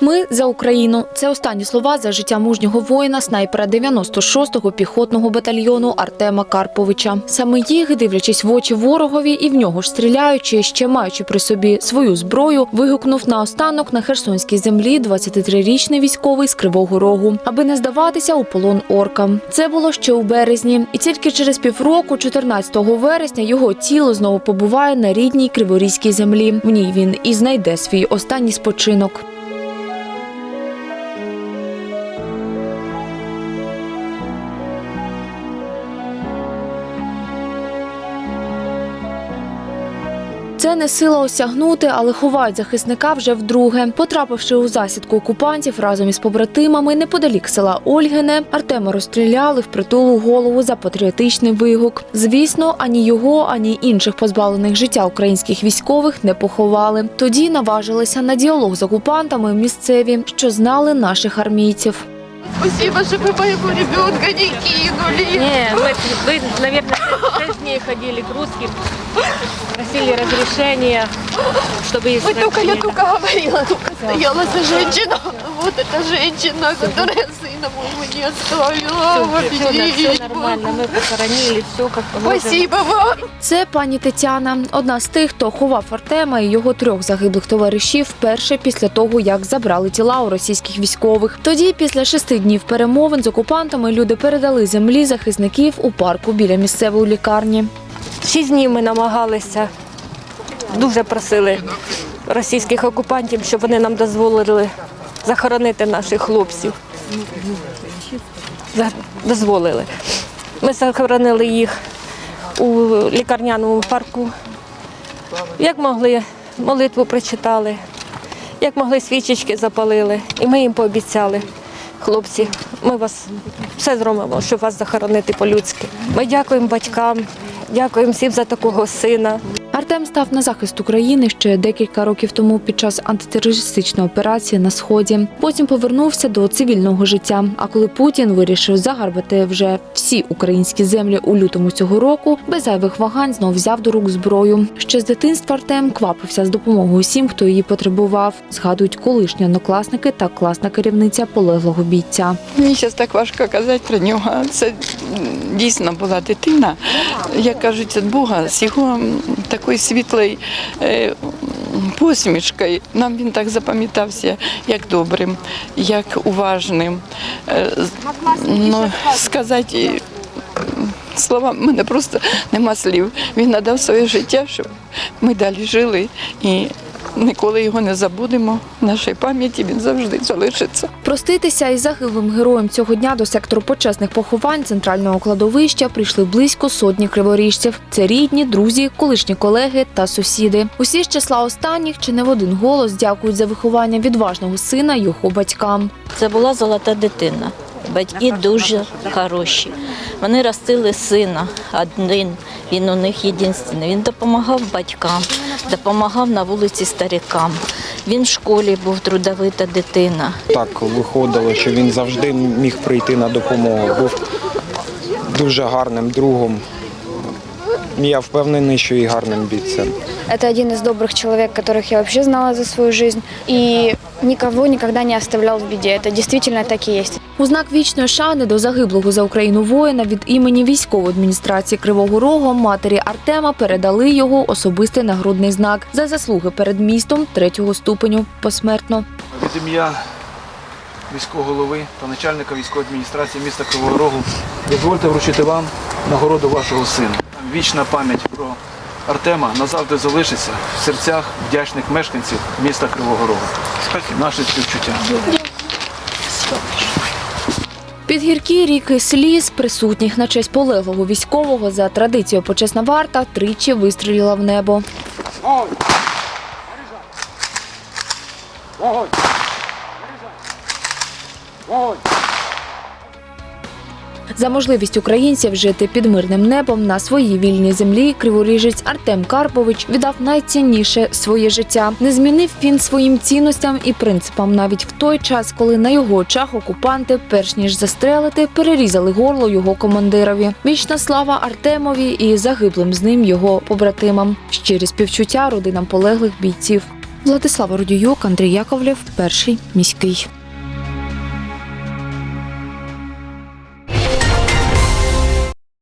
Ми за Україну. Це останні слова за життя мужнього воїна, снайпера 96-го піхотного батальйону Артема Карповича. Саме їх, дивлячись в очі ворогові і в нього ж стріляючи, ще маючи при собі свою зброю, вигукнув наостанок на херсонській землі 23-річний військовий з Кривого Рогу, аби не здаватися у полон оркам. Це було ще у березні, і тільки через півроку, 14 вересня, його тіло знову побуває на рідній криворізькій землі. В ній він і знайде свій останній спочинок. Це не сила осягнути, але ховають захисника вже вдруге. Потрапивши у засідку окупантів разом із побратимами неподалік села Ольгине, Артема розстріляли в притулу голову за патріотичний вигук. Звісно, ані його, ані інших позбавлених життя українських військових не поховали. Тоді наважилися на діалог з окупантами місцеві, що знали наших армійців. Спасибо, что вы моего ребенка не кинули. Не, мы, вы, наверное, шесть дней ходили к русским, просили разрешения, чтобы их Вы только, я приняли. только говорила, только стояла за женщину. Вот эта женщина, которая сына моего не оставила. Вот Все, все нормально, мы похоронили, все как положено. Спасибо вам. Це пані Тетяна, одна з тих, хто ховав Артема і його трьох загиблих товаришів вперше після того, як забрали тіла у російських військових. Тоді, після шести днів перемовин з окупантами, люди передали землі захисників у парку біля місцевої лікарні. Шість днів ми намагалися, дуже просили російських окупантів, щоб вони нам дозволили захоронити наших хлопців. Дозволили. Ми захоронили їх у лікарняному парку. Як могли, молитву прочитали, як могли свічечки запалили. І ми їм пообіцяли, хлопці, ми вас все зробимо, щоб вас захоронити по-людськи. Ми дякуємо батькам, дякуємо всім за такого сина. Артем став на захист України ще декілька років тому під час антитерористичної операції на сході. Потім повернувся до цивільного життя. А коли Путін вирішив загарбати вже всі українські землі у лютому цього року, без зайвих вагань знов взяв до рук зброю. Ще з дитинства Артем квапився з допомогою усім, хто її потребував. Згадують колишні однокласники та класна керівниця полеглого бійця. Мені зараз так важко казати про нього. Це дійсно була дитина, як кажуть, Бога, з м, такою світлою е, посмішкою. Нам він так запам'ятався як добрим, як уважним. Е, Ну, сказати слова, в мене просто нема слів. Він надав своє життя, щоб ми далі жили і ніколи його не забудемо. В нашій пам'яті він завжди залишиться. Проститися із загиблим героєм цього дня до сектору почесних поховань центрального кладовища прийшли близько сотні криворіжців. Це рідні, друзі, колишні колеги та сусіди. Усі з числа останніх чи не в один голос дякують за виховання відважного сина його батькам. Це була золота дитина. Батьки дуже хороші. Вони ростили сина один. Він у них єдиний. Він допомагав батькам, допомагав на вулиці старикам. Він в школі був трудовита дитина. Так виходило, що він завжди міг прийти на допомогу. Був дуже гарним другом. Я впевнений, що і гарним бійцем. Это один из добрых человек, которых я вообще знала за свою жизнь. И никого никогда не оставлял в беде. Это действительно так и есть. У знак вічної шани до загиблого за Україну воїна від імені військової адміністрації Кривого Рогу матері Артема передали його особистий нагрудний знак за заслуги перед містом третього ступеню посмертно. Від ім'я міського голови та начальника військової адміністрації міста Кривого Рогу дозвольте вручити вам нагороду вашого сина. Вічна пам'ять про Артема назавжди залишиться в серцях вдячних мешканців міста Кривого Рогу. Наше співчуття. Підгіркі ріки сліз, присутніх на честь полеглого військового за традицією почесна варта, тричі вистрілила в небо. За можливість українців жити під мирним небом на своїй вільній землі криворіжець Артем Карпович віддав найцінніше своє життя. Не змінив він своїм цінностям і принципам навіть в той час, коли на його очах окупанти, перш ніж застрелити, перерізали горло його командирові. Вічна слава Артемові і загиблим з ним його побратимам. Щирі співчуття родинам полеглих бійців. Владислава Родіюк, Андрій Яковлєв, перший міський.